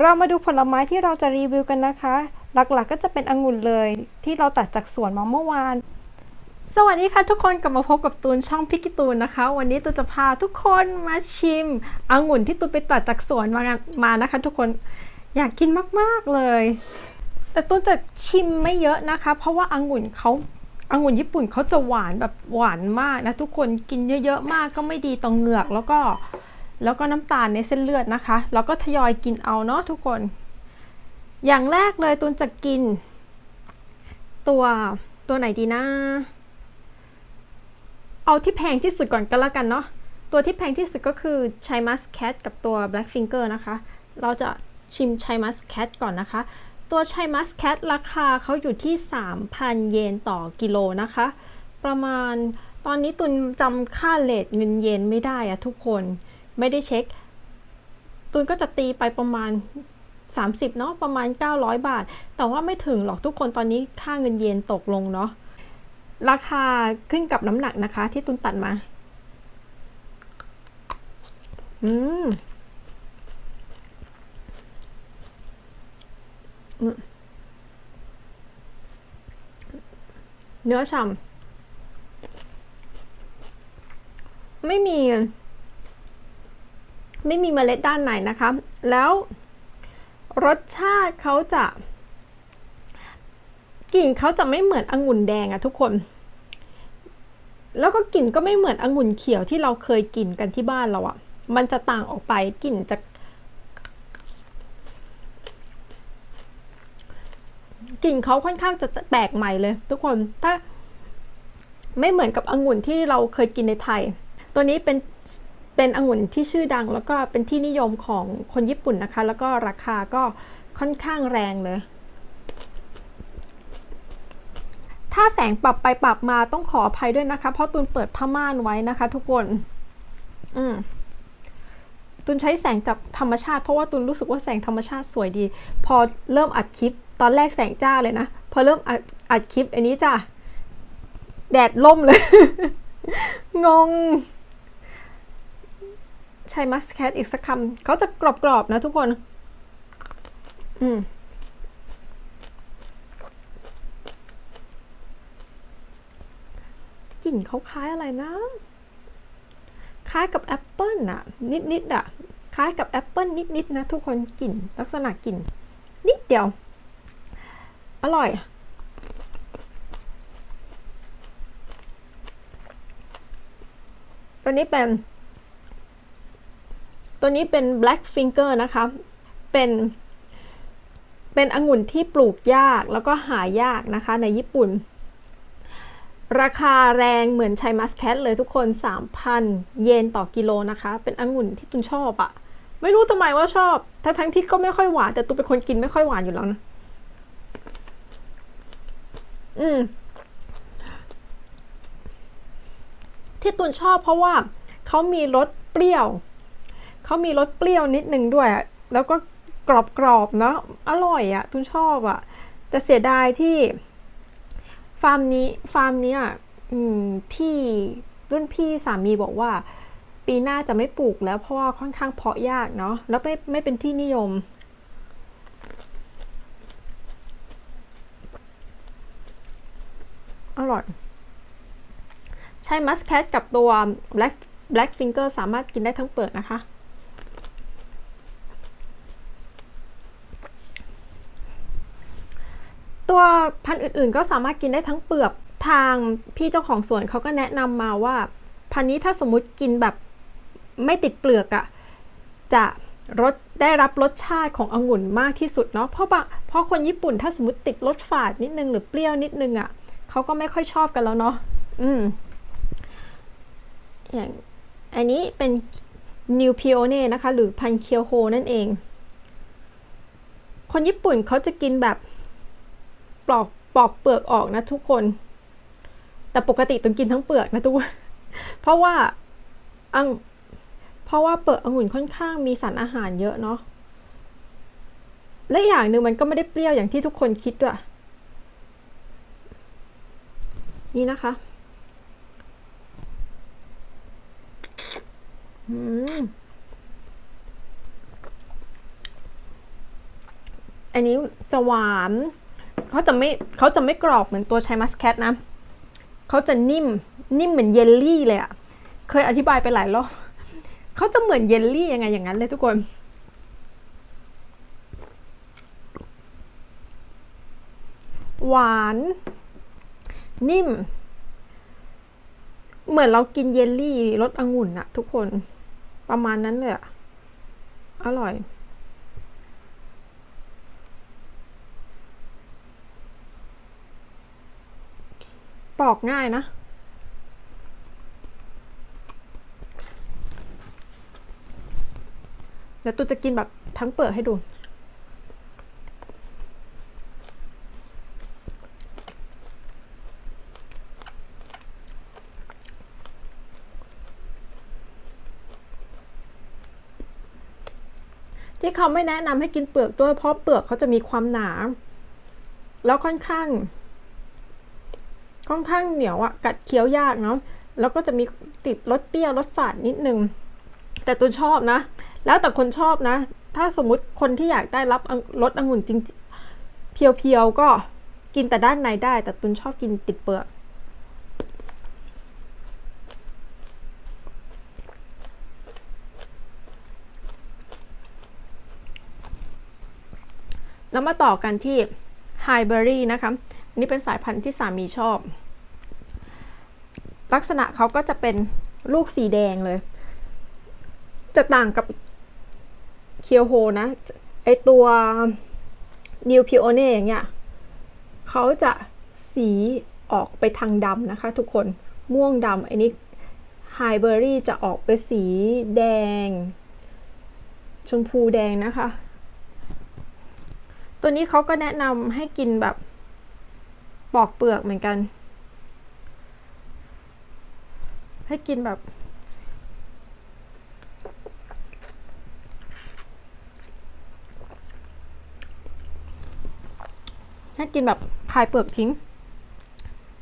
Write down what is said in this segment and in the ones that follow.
เรามาดูผลไม้ที่เราจะรีวิวกันนะคะ หลักๆก็จะเป็นองุ่นเลย ที่เราตัดจากสวนมาเมื่อวาน สวัสดีค่ะทุกคนกลับมาพบกับตูนช่องพิกิตูนนะคะ วันนี้ตูนจะพาทุกคนมาชิมองุ่นที่ตูนไปตัดจากสวนมามานะคะ ทุกคนอยากกินมากๆเลย แต่ตูนจะชิมไม่เยอะนะคะ เพราะว่าองุ่นเขาองุ่นญี่ปุ่นเขาจะหวานแบบหวานมากนะทุกคนกินเยอะๆมากก็ไม่ดีต่อเหงือกแล้วก็ แล้วก็น้ำตาลในเส้นเลือดนะคะแล้วก็ทยอยกินเอาเนาะทุกคน อย่างแรกเลยตุนจะกิน ตัวตัวไหนดีนะ เอาที่แพงที่สุดก่อนก็แล้วกันเนาะ ตัวที่แพงที่สุดก็คือชัยมัสแคทกับตัว Black Finger นะคะ เราจะชิมชัยมัสแคทก่อนนะคะ ตัวชัยมัสแคทราคาเขาอยู่ที่ 3,000 เยนต่อกิโลนะคะ ประมาณตอนนี้ตุนจำค่าเลทเงินเยนไม่ได้อะทุกคน ไม่ได้เช็คตุนก็จะตีไปประมาณ 30เนาะประมาณ 900 บาท แต่ว่าไม่ถึงหรอกทุกคนตอนนี้ค่าเงินเยนตกลงเนาะราคาขึ้นกับน้ำหนักนะคะ ที่ตุนตัดมา อืม เนื้อฉ่ำไม่มี ไม่มีเมล็ดด้านไหนนะคะ แล้วรสชาติเขาจะกลิ่นเขาจะไม่เหมือนองุ่นแดงอะทุกคน แล้วก็กลิ่นก็ไม่เหมือนองุ่นเขียวที่เราเคยกินกันที่บ้านเราอะมันจะต่างออกไปกลิ่นจะกลิ่นเขาค่อนข้างจะแปลกใหม่เลย ทุกคนถ้าไม่เหมือนกับองุ่นที่เราเคยกินในไทย ตัวนี้เป็น เป็นองุ่นที่ชื่อดังแล้วก็เป็นที่นิยมของคนญี่ปุ่นนะคะ แล้วก็ราคาก็ค่อนข้างแรงเลย ถ้าแสงปรับไปปรับมาต้องขออภัยด้วยนะคะ เพราะตุนเปิดผ้าม่านไว้นะคะ ทุกคน อืมตุนใช้แสงจากธรรมชาติเพราะว่าตุนรู้สึกว่าแสงธรรมชาติสวยดี พอเริ่มอัดคลิป ตอนแรกแสงจ้าเลยนะ พอเริ่มอัดอัดคลิป อันนี้จ้ะแดดล่มเลย งง ใช้มัสแคทอีกสักคำเขาจะกรอบๆนะทุกคน อืมกลิ่นเขาคล้ายอะไรนะ คล้ายกับแอปเปิลอะนิดๆอะคล้ายกับแอปเปิลนิดๆนะทุกคนกลิ่นลักษณะกลิ่น นิดเดียว อร่อยตัวนี้เป็น ตัวนี้เป็น black finger นะคะ เป็น เป็นองุ่นที่ปลูกยากแล้วก็หายากนะคะในญี่ปุ่น ราคาแรงเหมือนชัยมัสแคทเลยทุกคน 3,000 เยนต่อกิโลนะคะ เป็นองุ่นที่ตุนชอบอะไม่รู้ทำไมว่าชอบ ทั้งทั้งที่ก็ไม่ค่อยหวาน แต่ตุเป็นคนกินไม่ค่อยหวานอยู่แล้วนะ อืม ที่ตุนชอบเพราะว่าเขามีรสเปรี้ยว เขามีรสเปรี้ยวนิดนึงด้วย แล้วก็กรอบๆเนาะอร่อยอะตุนชอบอะแต่เสียดายที่ ฟาร์มนี้ฟาร์มนี้อะพี่รุ่นพี่สามีบอกว่า ปีหน้าจะไม่ปลูกแล้วเพราะว่าค่อนข้างเพาะยากเนาะแล้วไม่ไม่เป็นที่นิยมอร่อย ใช้มัสแคทกับตัว black black finger สามารถกินได้ทั้งเปลือกนะคะ ตัวพันธุ์อื่นๆ ก็สามารถกินได้ทั้งเปลือกทางพี่เจ้าของสวนเขาก็แนะนำมาว่า พันธุ์นี้ถ้าสมมติกินแบบไม่ติดเปลือกอะ่ะจะรสได้รับรสชาติขององุ่นมากที่สุดเนาะเพราะบางเพราะคนญี่ปุ่นถ้าสมมติติดรสฝาดนิดนึงหรือเปรี้ยวนิดนึงอะ่ะเขาก็ไม่ค่อยชอบกันแล้วเนาะอืมอย่างอันนี้เป็นนิวพิโอเน่นะคะ หรือพันเคียวโฮนั่นเอง คนญี่ปุ่นเขาจะกินแบบ ปลอกปอกเปลือกออกนะทุกคน แต่ปกติต้องกินทั้งเปลือกนะทุกคนเพราะว่าอังเพราะว่าเปลือกองุ่นค่อนข้างมีสารอาหารเยอะเนาะและอย่างหนึ่งมันก็ไม่ได้เปรี้ยวอย่างที่ทุกคนคิดด้วยนี่นะคะอืมอันนี้จะหวาน เขาจะไม่เขาจะไม่กรอบเหมือนตัวชายมัสแคทนะเขาจะนิ่มนิ่มเหมือนเยลลี่เลยอะเคยอธิบายไปหลายรอบเขาจะเหมือนเยลลี่ยังไงอย่างนั้นเลยทุกคน หวาน นิ่ม เหมือนเรากินเยลลี่รสองุ่นอะทุกคนประมาณนั้นเลยอะอร่อย ปอกง่ายนะ เดี๋ยวตูจะกินแบบทั้งเปลือกให้ดู ที่เขาไม่แนะนำให้กินเปลือกด้วยเพราะเปลือกเขาจะมีความหนา แล้วค่อนข้าง ค่อนข้างเหนียวอะกัดเคี้ยวยากเนาะแล้วก็จะมีติดรสเปรี้ยวรสฝาดนิดนึง แต่ตูนชอบนะ แล้วแต่คนชอบนะ ถ้าสมมุติคนที่อยากได้รับรสองุ่นจริงๆเพียวๆก็กินแต่ด้านในได้ แต่ตุนชอบกินติดเปลือกแล้วมาต่อกันที่ไฮเบอรี่นะคะ นี่เป็นสายพันธุ์ที่สามีชอบ ลักษณะเขาก็จะเป็นลูกสีแดงเลย จะต่างกับเคียวโฮนะ ไอตัวนิวพิโอเน่อย่างเงี้ยเขาจะสีออกไปทางดำนะคะ ทุกคนม่วงดำอันนี้ไฮเบอรี่จะออกไปสีแดง ชมพูแดงนะคะ ตัวนี้เขาก็แนะนำให้กินแบบ ปอกเปลือกเหมือนกัน ให้กินแบบ ให้กินแบบคายเปลือกทิ้ง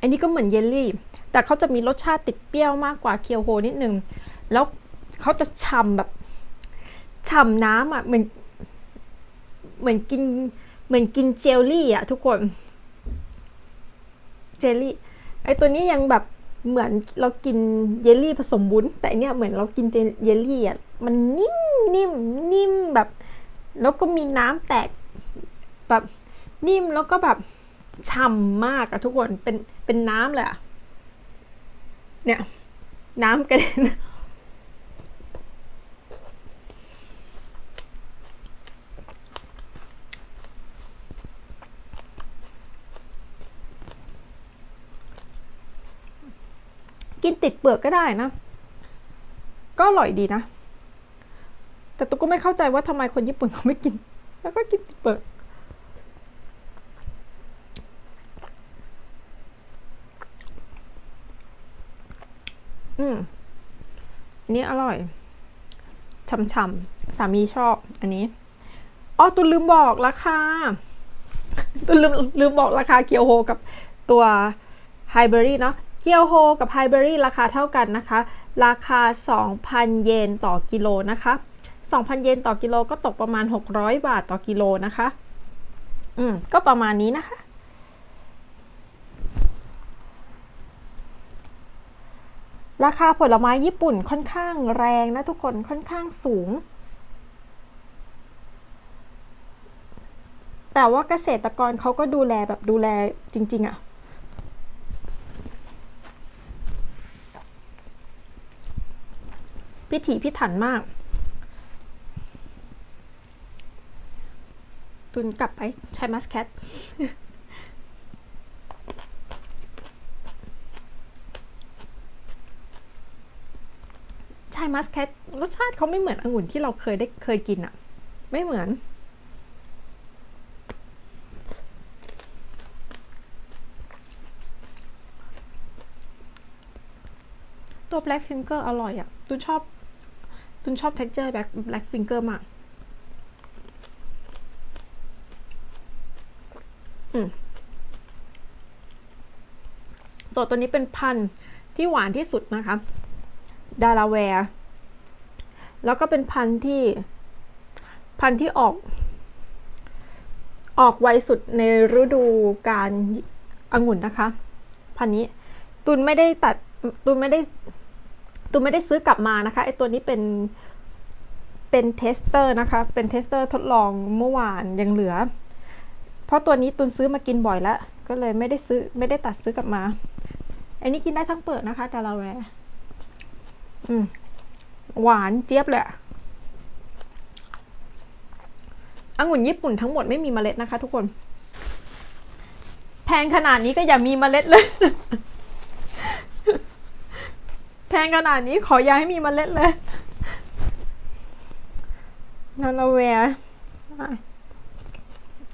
อันนี้ก็เหมือนเยลลี่ แต่เขาจะมีรสชาติติดเปรี้ยวมากกว่าเคียวโฮนิดนึง แล้วเขาจะฉ่ำแบบฉ่ำน้ำอะเหมือนเหมือนกินเหมือนกินเจลลี่อะทุกคน จลลี่ไอตัวนี้ยังแบบเหมือนเรากินเยลลี่ผสมบุ้นแต่เนี่ยเหมือนเรากินเยลลี่อะมันนิ่มนิ่มนิ่มแบบ แล้วก็มีน้ำแตกแบบนิ่มแล้วก็แบบฉ่ำมากอะทุกคนเป็นเป็นน้ำเลยอะเนี่ย น้ำกระเด็น กินติดเปลือกก็ได้นะ ก็อร่อยดีนะ แต่ตุ๊กก็ไม่เข้าใจว่าทำไมคนญี่ปุ่นเขาไม่กิน แล้วก็กินติดเปลือกอืมอันนี้อร่อยช่ำๆสามีชอบอันนี้อ๋อตุนลืมบอกราคาตุนลืมลืมบอกราคาเกียวโฮกับตัวไฮเบอรี่เนาะ เกียวโฮกับไฮเบอรี่ราคาเท่ากันนะคะ ราคา 2,000 เยนต่อกิโลนะคะ 2,000 เยนต่อกิโลก็ตกประมาณ 600 บาทต่อกิโลนะคะ อืม ก็ประมาณนี้นะคะ ราคาผลไม้ญี่ปุ่นค่อนข้างแรงนะทุกคนค่อนข้างสูงแต่ว่าเกษตรกรเขาก็ดูแลแบบดูแลจริง ๆอะ่ะ พิถีพิถันมาก ตุนกลับไปใช้มัสแคทใช่มัสแคทรสชาติเขาไม่เหมือนองุ่นที่เราเคยได้เคยกินอะไม่เหมือน ตัว Black Finger อร่อยอะตุนชอบ ตุนชอบ texture Black Black Finger มาก อืมส่วนตัวนี้เป็นพันธุ์ที่หวานที่สุดนะคะดาราแวร์ แล้วก็เป็นพันธุ์ที่ พันธุ์ที่ออก ออกไวสุดในฤดูการองุ่นนะคะ พันธุ์นี้ ตุนไม่ได้ตัด ตุนไม่ได้ ตุนไม่ได้ซื้อกลับมานะคะไอตัวนี้เป็นเป็นเทสเตอร์นะคะเป็นเทสเตอร์ทดลองเมื่อวานยังเหลือ เพราะตัวนี้ตุนซื้อมากินบ่อยแล้ว ก็เลยไม่ได้ซื้อไม่ได้ตัดซื้อกลับมาอันนี้กินได้ทั้งเปลือกนะคะดาราแวร์อืมหวานเจี๊ยบเลยอะองุ่นญี่ปุ่นทั้งหมดไม่มีเมล็ดนะคะ ทุกคน แพงขนาดนี้ก็อย่ามีเมล็ดเลย พงขนาดนี้ขออย่าให้มีเมล็ดเลยนานาแวร์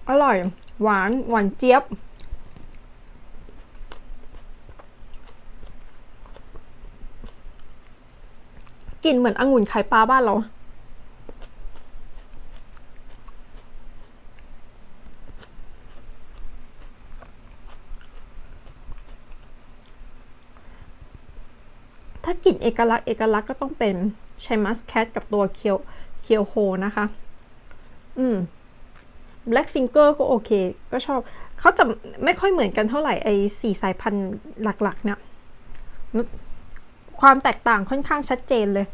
อร่อย หวานหวานเจี๊ยบ กลิ่นเหมือนองุ่นไข่ปลาบ้านเรา ถ้ากลิ่นเอกลักษณ์เอกลักษณ์ก็ต้องเป็นใช้มัสแคทกับตัวเคียวเคียวโฮนะคะ อืม Black Finger ก็โอเค ก็ชอบเขาจะไม่ค่อยเหมือนกันเท่าไหร่ไอ้สี่สายพันธุ์หลักๆ เนี่ย ความแตกต่างค่อนข้างชัดเจนเลย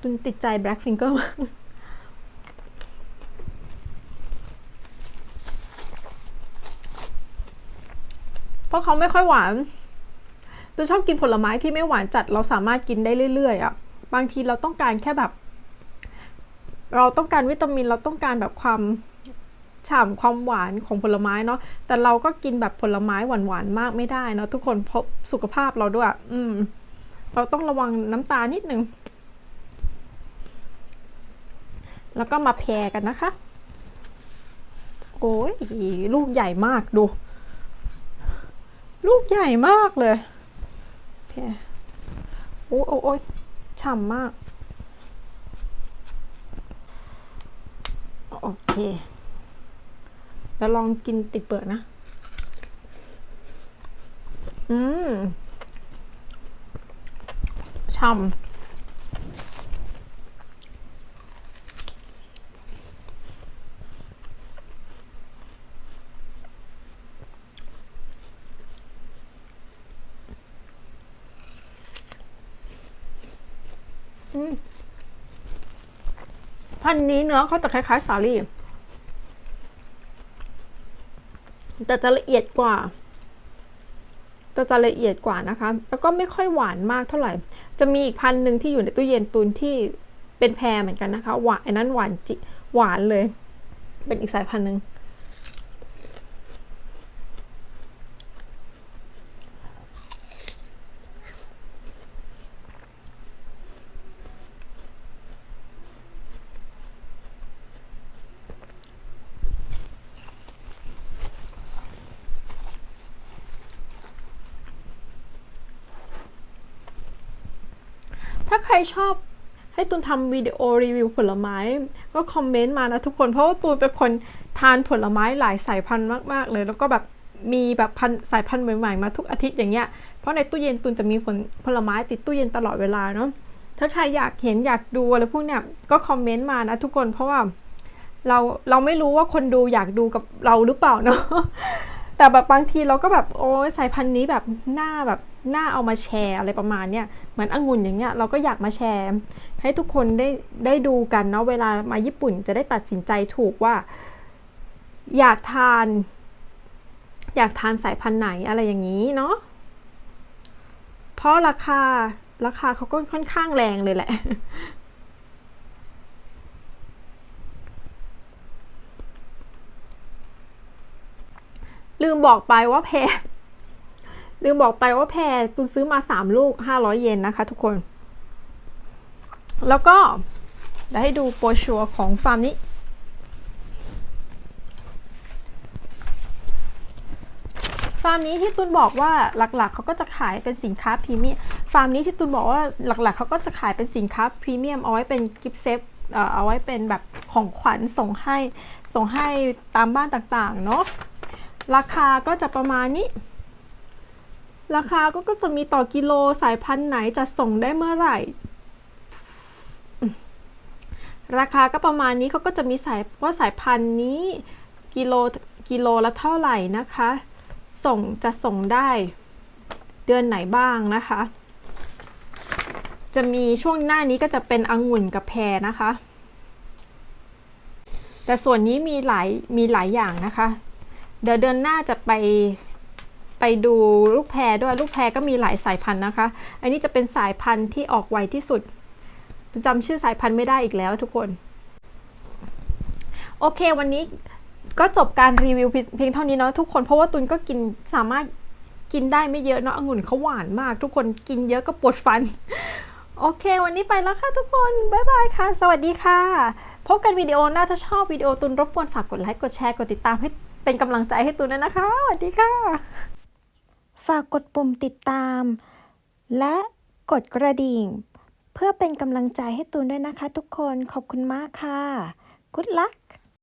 ตุนติดใจ Black Finger มากเพราะเขาไม่ค่อยหวาน ตุนชอบกินผลไม้ที่ไม่หวานจัดเราสามารถกินได้เรื่อยๆอะ่ะบางทีเราต้องการแค่แบบ เราต้องการวิตามินเราต้องการแบบความฉ่ำความหวานของผลไม้เนาะแต่เราก็กินแบบผลไม้หวานๆมากไม่ได้เนาะทุกคนเพราะสุขภาพเราด้วย อืม เราต้องระวังน้ำตาลนิดนึงแล้วก็มาแพรกันนะคะ โอ้ยลูกใหญ่มากดู ลูกใหญ่มากเลย คโอ้ยโอ้ยฉ่ำมาก โอเค แล้วลองกินติดเปลือกนะ อืม ฉ่ำอืม พันนี้เนื้อเขาจะคล้ายๆสาลี่แต่จะละเอียดกว่าแต่จะละเอียดกว่านะคะ แล้วก็ไม่ค่อยหวานมากเท่าไหร่ จะมีอีกพันหนึ่งที่อยู่ในตู้เย็นตุนที่เป็นแพรเหมือนกันนะคะ หวานอันนั้นหวานจิหวานเลย เป็นอีกสายพันธุ์หนึ่ง ชอบให้ตุนทำวิดีโอรีวิวผลไม้ ก็คอมเมนต์มานะทุกคน เพราะว่าตูนเป็นคนทานผลไม้หลายสายพันธุ์มากๆ เลย แล้วก็แบบมีแบบพันสายพันธุ์ใหม่ๆมาทุกอาทิตย์อย่างเงี้ย เพราะในตู้เย็นตุนจะมีผลผลไม้ติดตู้เย็นตลอดเวลาเนาะ ถ้าใครอยากเห็นอยากดูอะไรพวกเนี้ยก็คอมเมนต์มานะทุกคน เพราะว่าเราเราไม่รู้ว่าคนดูอยากดูกับเราหรือเปล่าเนาะ แต่แบบบางทีเราก็แบบโอ้ยสายพันธุ์นี้แบบหน้าแบบ น้าเอามาแชร์อะไรประมาณเนี้ยเหมือนองุ่นอย่างเงี้ยเราก็อยากมาแชร์ ให้ทุกคนได้ได้ดูกันเนาะเวลามาญี่ปุ่นจะได้ตัดสินใจถูกว่า อยากทาน อยากทานสายพันธุ์ไหนอะไรอย่างนี้เนาะเพราะราคาราคาเขาก็ค่อนข้างแรงเลยแหละลืมบอกไปว่าแพร ลืมบอกไปว่าแพรตุนซื้อมาสามลูกห้าร้อยเยนนะคะ ทุกคน แล้วก็เดี๋ยวให้ดูโปรชัวของฟาร์มนี้ ฟาร์มนี้ที่ตุนบอกว่าหลักๆเขาก็จะขายเป็นสินค้าพรีเมียม ฟาร์มนี้ที่ตุนบอกว่าหลักๆเขาก็จะขายเป็นสินค้าพรีเมียมเอาไว้เป็นกิฟต์เซตเอ่อเอาไว้เป็นแบบของขวัญส่งให้ส่งให้ตามบ้านต่างๆเนาะราคาก็จะประมาณนี้ ราคาก็ก็จะมีต่อกิโลสายพันธุ์ไหนจะส่งได้เมื่อไหร่ ราคาก็ประมาณนี้เขาก็จะมีสายว่าสายพันธุ์นี้กิโลกิโลละเท่าไหร่นะคะ ส่งจะส่งได้ เดือนไหนบ้างนะคะ จะมีช่วงหน้านี้ก็จะเป็นองุ่นกับแพรนะคะ แต่ส่วนนี้มีหลายมีหลายอย่างนะคะ เดี๋ยวเดือนหน้าจะไป ไปดูลูกแพรด้วยลูกแพรก็มีหลายสายพันธุ์นะคะ อันนี้จะเป็นสายพันธุ์ที่ออกไวที่สุดจำชื่อสายพันธุ์ไม่ได้อีกแล้วทุกคน โอเควันนี้ก็จบการรีวิวเพียงเท่านี้เนาะทุกคนเพราะว่าตุนก็กินสามารถกินได้ไม่เยอะเนาะองุ่นเขาหวานมาก ทุกคนกินเยอะก็ปวดฟัน โอเค วันนี้ไปแล้วค่ะทุกคน บ๊ายบายค่ะ สวัสดีค่ะ พบกันวิดีโอหน้าถ้าชอบวิดีโอตุนรบกวนฝากกดไลค์กดแชร์กดติดตามให้เป็นกำลังใจให้ตุนด้วยนะคะ สวัสดีค่ะ ฝากกดปุ่มติดตาม และกดกระดิ่ง เพื่อเป็นกำลังใจให้ตูนด้วยนะคะทุกคนขอบคุณมากค่ะ Good luck